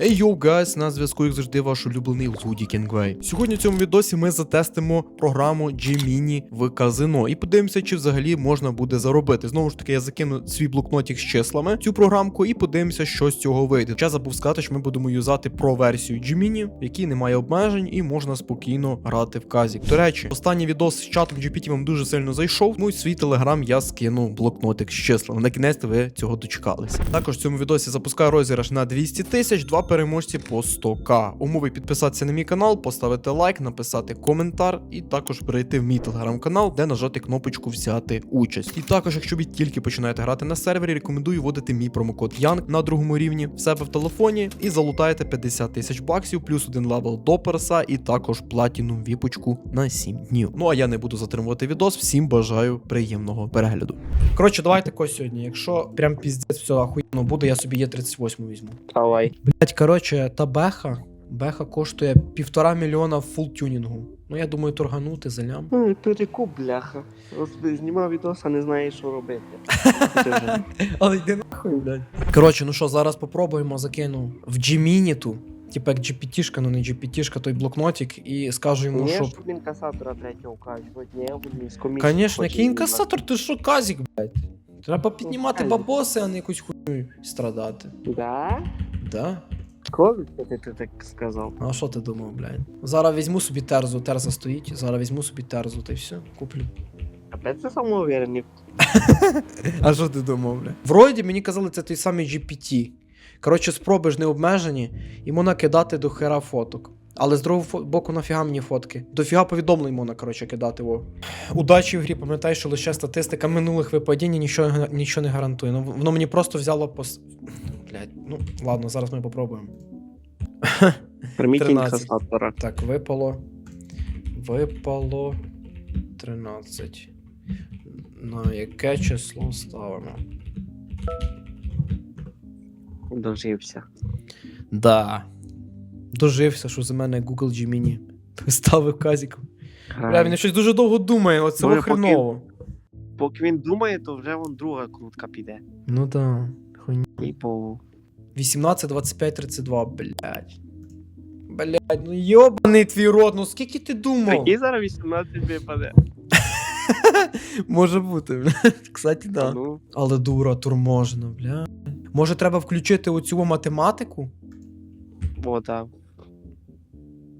Ей йоу, гайс, на зв'язку, як завжди, ваш улюблений Луді Кінгвей. Сьогодні в цьому відосі ми затестимо програму G-Mini в казино і подивимося, чи взагалі можна буде заробити. Знову ж таки, я закину свій блокнотик з числами цю програмку і подивимося, що з цього вийде. Хоча забув сказати, що ми будемо юзати про версію G-Mini, в якій немає обмежень і можна спокійно грати в казік. До речі, останній відос з чатом GPT вам дуже сильно зайшов. Ну і свій телеграм я скину блокнотик з числами. На кінець ви цього дочекалися. Також в цьому відосі запускаю розіграш на 200 тисяч, два переможці по 100к. Умови підписатися на мій канал, поставити лайк, написати коментар і також перейти в мій телеграм-канал, де нажати кнопочку взяти участь. І також, якщо ви тільки починаєте грати на сервері, рекомендую вводити мій промокод Young на другому рівні в себе в телефоні і залутаєте 50 тисяч баксів, плюс один левел до перса, і також платінум віпочку на 7 днів. Ну а я не буду затримувати відос. Всім бажаю приємного перегляду. Коротше, давайте ось сьогодні. Якщо прям піздець все ахуєнно буде, я собі є 38 візьму. Давай. Блять, коротше, та беха. Беха коштує півтора мільйона в фул тюнінгу. Ну я думаю, торганути за лям. Ну, перекуп, бляха. От знімав відос, а не знає, що робити. Це вже. Але йди нахуй, блядь. Коротше, ну що, зараз попробуємо закину в G-Mini ту. Типа як GPT-шка, ну не GPT-шка, той блокнотик, і скажу йому, Ні, щоб. щоб інкасатора третього кажуть. Ні, блін, з комісії. Конечно, який інкасатор, ти що, казік, блядь. Треба піднімати казік. бабоси, а не якусь хуйню страдати. Да? Да? Коли ти, ти так сказав? А що ти думав, блядь? Зараз візьму собі терзу, терза стоїть, зараз візьму собі терзу, та й все, куплю. Опять це самоуверений. А що ти думав, бля? Вроді мені казали, це той самий GPT. Коротше, спроби ж не обмежені, йому накидати до хера фоток. Але з другого боку, нафіга мені фотки. Дофіга повідомлень можна, коротше, кидати. Во. Удачі в грі, пам'ятай, що лише статистика минулих випадінь нічого, нічого не гарантує. Ну, воно мені просто взяло пос. Блять, ну ладно, зараз ми попробуємо. Приміть 13. Так, випало. Випало 13. На яке число ставимо? Дожився. Да. Дожився, що за мене Google Gemini. Ставив казік. Бля, він щось дуже довго думає, оце поки- хреново. Поки він думає, то вже вон друга крутка піде. Ну да. Хуйня. І 18, 25, 32, блядь. Блядь, ну йобаний твій рот, ну скільки ти думав? Який зараз 18 випаде? Може бути, блядь. Кстати, да. Ну, Але дура, турможна, бля. Може, треба включити оцю математику? о, так.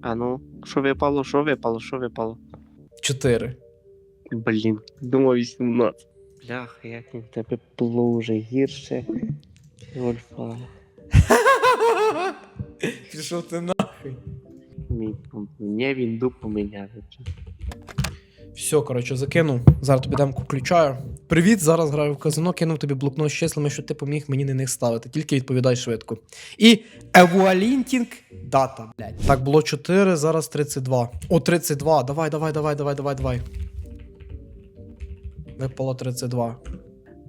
А ну, що випало, що випало, що випало? 4. Блін, думав 18. Бляха, як він в тебе плуже гірше. Вольфа. Пішов ти нахуй. Мій не він дупу міняє. Все, коротше, закинув. Зараз тобі демку включаю. Привіт, зараз граю в казино, кинув тобі блокнот з числами, що ти поміг мені на них ставити. Тільки відповідай швидко. І евуалінтінг дата, блядь. Так, було 4, зараз 32. О, 32. Давай, давай, давай, давай, давай, давай. Випало 32.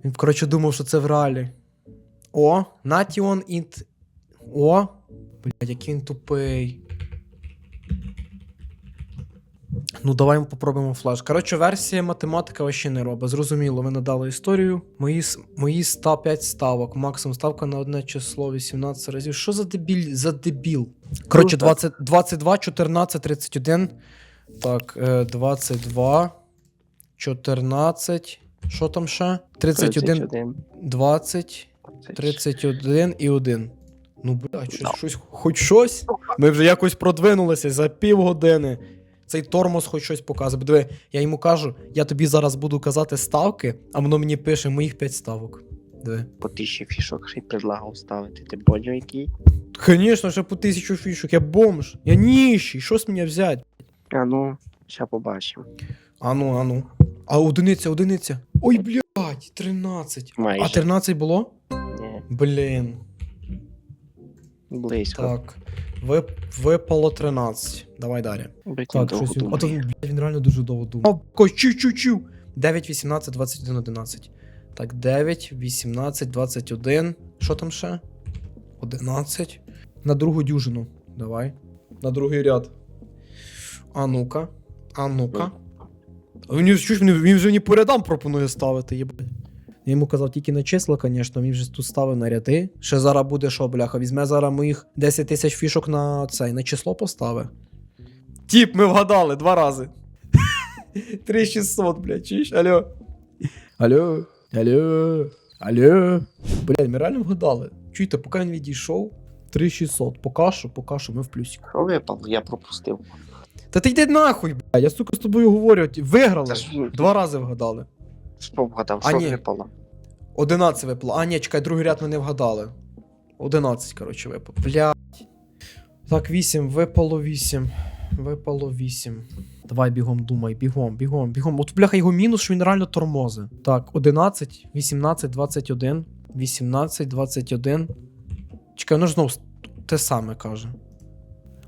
Він, коротше, думав, що це в реалі. О, Nation int. О. Блядь, який він тупий. Ну, давай ми попробуємо флеш. Коротше, версія математика вообще не робить. Зрозуміло, ви надали історію. Мої, мої 105 ставок. Максимум ставка на одне число 18 разів. Що за дебіль? За дебіл? Коротше, 20, 22, 14, 31. Так, е, 22, 14. Що там ще? 31, 20, 31 і 1. Ну, блядь, щось, щось, хоч щось. Ми вже якось продвинулися за півгодини. Цей тормоз хоч щось показує. Диви, я йому кажу, я тобі зараз буду казати ставки, а воно мені пише моїх 5 ставок. Диви. По тисячі фішок ще й предлагав ставити. Ти поняв який? Звісно, ще по тисячу фішок, я бомж. Я ніщий, що з мене взяти? А ну, ще побачимо. Ану, ану. А одиниця, одиниця. Ой, блядь, 13. Майже. А 13 було? Ні, Блін. близько. Так. Вип... Випало 13. Давай далі. Так, довго щось він. А то думає. він, блядь, він реально дуже довго думав. О, чу-чу-чу. 9, 18, 21, 11. Так, 9, 18, 21. Що там ще? 11. На другу дюжину. Давай. На другий ряд. А ну-ка. А ну-ка. А Він, чуєш, він, він вже мені по рядам пропонує ставити, єбать. Я йому казав тільки на числа, звісно, він вже тут ставив на ряди. Ще зараз буде що, бляха, візьме зараз моїх 10 тисяч фішок на цей, на число постави. Тіп, ми вгадали два рази. 3600, блядь, чуєш? Алло. Алло. Алло. Алло. Блядь, ми реально вгадали. Чуєте, поки він відійшов, 3600. Поки що, поки що ми в плюсі. Що випало? Я пропустив. Та ти йди нахуй, блядь, я сука з тобою говорю, виграли. Та ж, ну, Два рази вгадали. Що вгадав? А, Що ні. випало? 11 випало. А, ні, чекай, другий ряд ми не вгадали. 11, коротше, випало. Блядь. Так, 8, випало 8. Випало 8. Давай бігом думай, бігом, бігом, бігом. От бляха його мінус, що він реально тормози. Так, 11, 18, 21, 18, 21. Чекай, воно ж знову те саме каже.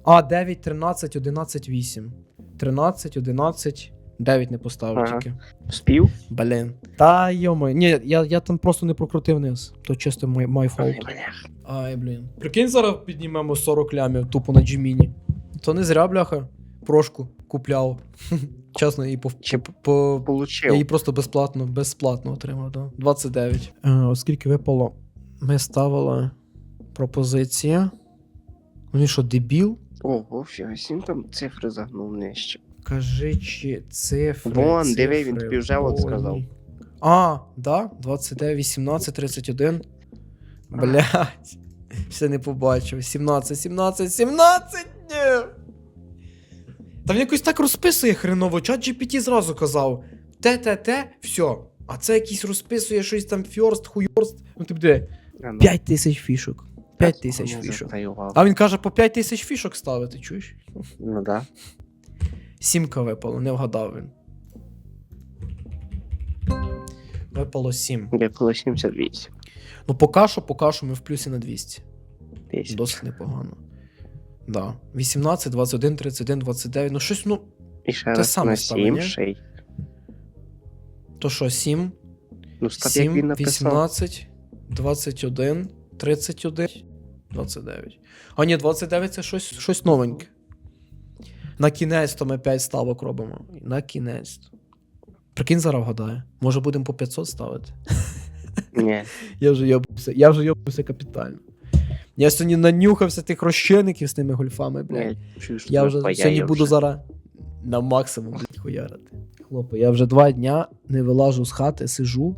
А, 9, 13, 11, 8. 13, 11, 9 не поставив Ага. тільки. Спів? Блін. Та йомо. Ні, я, я там просто не прокрутив низ. То чисто мой, my Ай, fault. Ай, блін. Прикинь, зараз піднімемо 40 лямів тупо на джиміні. То не зря, бляха. Прошку купляв. Чесно, її по, Чи по, по, я Получив. її просто безплатно, безплатно отримав, да. 29. Е, оскільки випало, ми ставили пропозиція. Він що, дебіл? Ого, він там цифри загнув нижче. Кажи, чи цифри. Вон, диви, він тобі вже от сказав. А, да? 29, 18, 31. Блять. Ще не побачив. 17, 17, 17 днів. Та він якось так розписує хреново. Чат GPT зразу казав. Те-те-те, все. А це якийсь розписує щось там фьорст, хуйорст. Ну ти де? А ну, 5 тисяч фішок. 5 тисяч фішок. А він каже, по 5 тисяч фішок ставити, чуєш? Ну да. Сімка випало, не вгадав він. Випало 7. Випало 78. Ну, поки що, поки що ми в плюсі на 200. Тисяч. Досить непогано. Да. 18, 21, 31, 29. Ну, щось, ну, І ще те раз саме стало, 7, ні? 6. то що, 7, Ну, став, як він написав. 18, 21, 31, 29. А ні, 29 це щось, щось новеньке. На кінець то ми 5 ставок робимо. На кінець. Прикинь, зараз вгадає. Може будемо по 500 ставити? Ні. Я вже йобався, я вже йобався капітально. Я сьогодні нанюхався тих розчинників з тими гольфами, блядь. Я, вже сьогодні буду зараз на максимум блядь, хуярити. Хлопи, я вже два дня не вилажу з хати, сижу.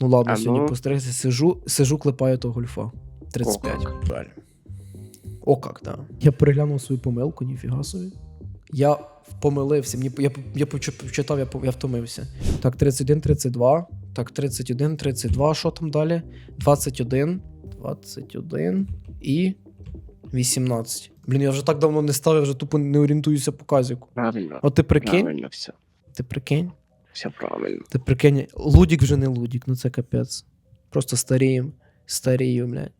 Ну ладно, А сьогодні ну. постригся, сижу, сижу, клепаю того гольфа. 35. О, Правильно. О, як, да. Я переглянув свою помилку, ніфіга собі. Я помилився, мені, я, я почитав, я, я втомився. Так, 31, 32. Так, 31, 32. Що там далі? 21, 21 і 18. Блін, я вже так давно не ставив, вже тупо не орієнтуюся по казіку. Правильно. От ти прикинь? Правильно все. Ти прикинь? Все правильно. Ти прикинь, Лудік вже не Лудік, ну це капець. Просто старієм, старію, блядь.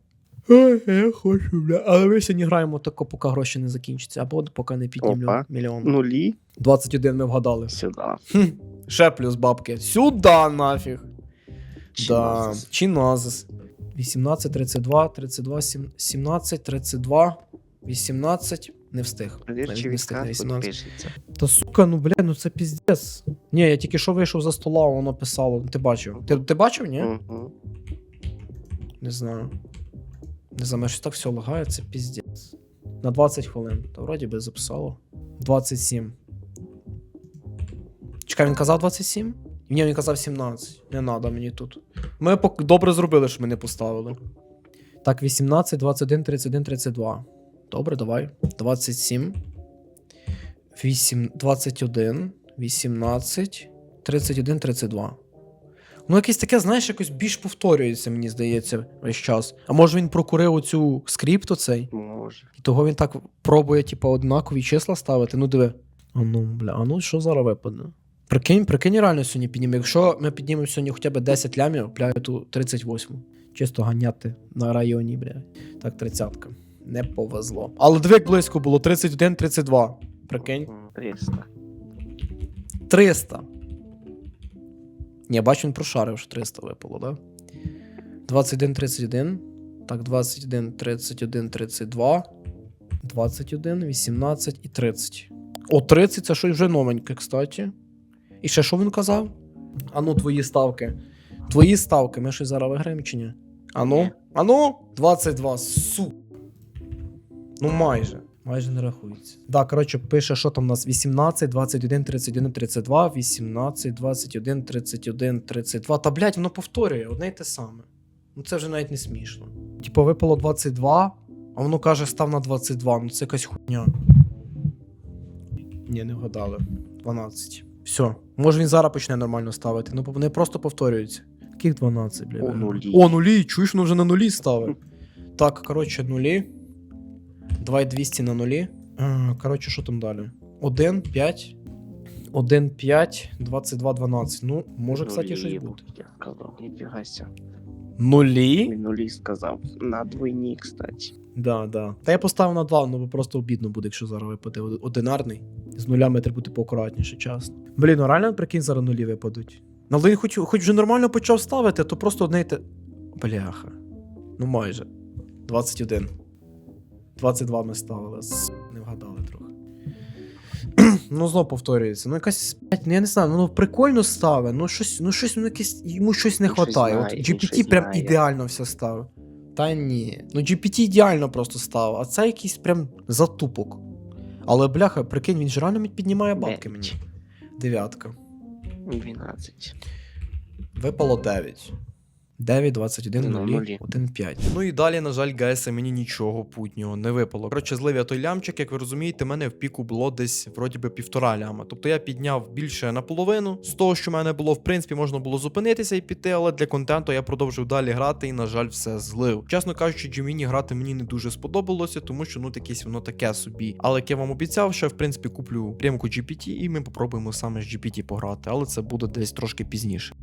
Ой, я хочу, бля. Але ми сьогодні граємо тако, поки гроші не закінчаться, або поки не піднімлю Опа. мільйон. Нулі 21 ми вгадали. сюди. Хм. Ще плюс бабки. Сюда нафіг. Чи Да. назис? Чиназис. 18, 32, 32, сім- 17, 32, 18. Не встиг. Не- не встиг на тут 18. пишеться. Та сука, ну бля, ну це піздець. Ні, я тільки що вийшов за стола, воно писало. Ти бачив? Ти, ти бачив, ні? Мгм. Не знаю. Не знаю, щось так все лагає, це піздець. На 20 хвилин. То вроді би записало. 27. Чекай, він казав 27? Ні, він казав 17. Не треба мені тут. Ми добре зробили, що ми не поставили. Так, 18, 21, 31, 32. Добре, давай. 27. 8, 21, 18, 31, 32. Ну, якесь таке, знаєш, якось більш повторюється, мені здається, весь час. А може він прокурив оцю скрипт оцей, Може. і того він так пробує, типу, однакові числа ставити. Ну, диви. А ну, бля, а ну що зараз випаде? Прикинь, прикинь, реально сьогодні піднімемо. Якщо ми піднімемо сьогодні хоча б 10 лямів, бля, ту 38. Чисто ганяти на районі, бля. Так, тридцятка. Не повезло. Але диви, як близько було 31-32. Прикинь. 300. 300. Ні, бачу, він прошарив, що 300 випало, да? 21, 31. Так, 21, 31, 32. 21, 18 і 30. О, 30 це щось вже новеньке, кстати. І ще що він казав? А ну, твої ставки. Твої ставки, ми щось зараз виграємо чи ні? Ану? Ану? 22, су. Ну майже. Майже не рахується. Так, коротше, пише, що там у нас 18, 21, 31, 32, 18, 21, 31, 32. Та блядь, воно повторює одне й те саме. Ну це вже навіть не смішно. Типу, випало 22, а воно каже, став на 22. Ну це якась хуйня. Ні, не вгадали. 12. Все. Може він зараз почне нормально ставити. Ну вони просто повторюються. Яких 12, блядь? О, нулі. О, нулі, чуєш, воно вже на нулі ставить. Так, коротше, нулі. 2200 на нулі. Е, Коротше, що там далі? 1, 5. 1, 5, 22, 12. Ну, може, кстати, щось бути. Я сказав, ніфіга ся. Нулі? Нулі сказав. На двойні, кстати. Да, да. Та я поставив на 2, ну просто обідно буде, якщо зараз випаде одинарний. З нулями треба бути поакуратніше часно. Блін, ну реально прикинь, зараз нулі випадуть. Ну, але він хоч, хоч вже нормально почав ставити, то просто одне й те. Бляха. Ну майже. 21. 22 ми ставили. С... Не вгадали трохи. ну, знов повторюється. Ну, якась, ну я не знаю, ну воно прикольно ставить, ну щось, ну щось, ну якесь, йому щось не вистачає. От GPT прям знає. ідеально все ставить. Та ні. Ну GPT ідеально просто став, а це якийсь прям затупок. Але бляха, прикинь, він ж реально піднімає бабки мені. Дев'ятка. 12. Випало 9. 9, 21, Ну, 0, нулі. 1, 5. Ну і далі, на жаль, гайса, мені нічого путнього не випало. Коротше, злив я той лямчик, як ви розумієте, мене в піку було десь вроді би півтора ляма. Тобто я підняв більше наполовину. З того, що в мене було, в принципі, можна було зупинитися і піти, але для контенту я продовжив далі грати і, на жаль, все злив. Чесно кажучи, Джиміні грати мені не дуже сподобалося, тому що ну якесь воно таке собі. Але як я вам обіцяв, що в принципі куплю прямку GPT, і ми попробуємо саме з GPT пограти, але це буде десь трошки пізніше.